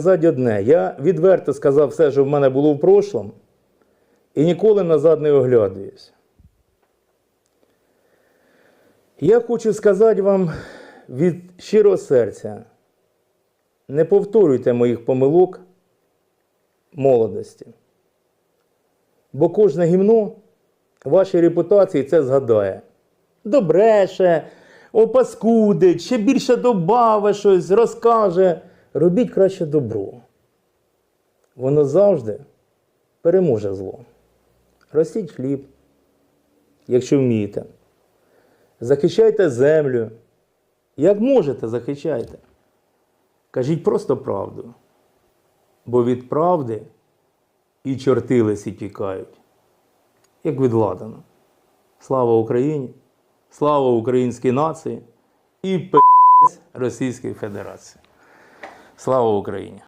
сказати одне. Я відверто сказав все, що в мене було в прошлому, і ніколи назад не оглядуюсь. Я хочу сказати вам від щирого серця: не повторюйте моїх помилок молодості. Бо кожне гімно вашій репутації це згадає. Добреше, опаскудить, ще більше добавить щось, розкаже. Робіть краще добро. Воно завжди переможе зло. Ростіть хліб, якщо вмієте. Захищайте землю. Як можете, захищайте. Кажіть просто правду. Бо від правди і чорти лисі тікають, як від ладана. Слава Україні! Слава українській нації і п***ць Російській Федерації. Слава Україні!